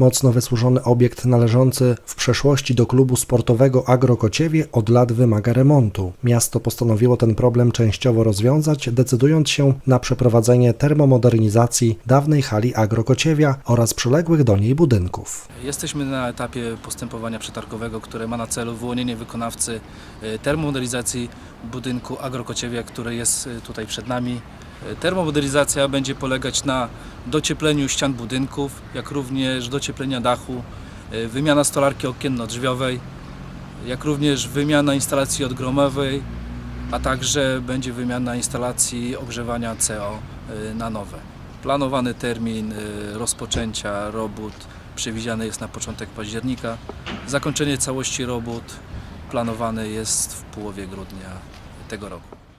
Mocno wysłużony obiekt należący w przeszłości do klubu sportowego Agrokociewie od lat wymaga remontu. Miasto postanowiło ten problem częściowo rozwiązać, decydując się na przeprowadzenie termomodernizacji dawnej hali Agrokociewia oraz przyległych do niej budynków. Jesteśmy na etapie postępowania przetargowego, które ma na celu wyłonienie wykonawcy e, termomodernizacji budynku Agrokociewia, który jest e, tutaj przed nami. Termomodernizacja będzie polegać na dociepleniu ścian budynków, jak również docieplenia dachu, e, wymiana stolarki okienno-drzwiowej, jak również wymiana instalacji odgromowej, a także będzie wymiana instalacji ogrzewania CO e, na nowe. Planowany termin e, rozpoczęcia robót przewidziany jest na początek października. Zakończenie całości robót planowane jest w połowie grudnia tego roku.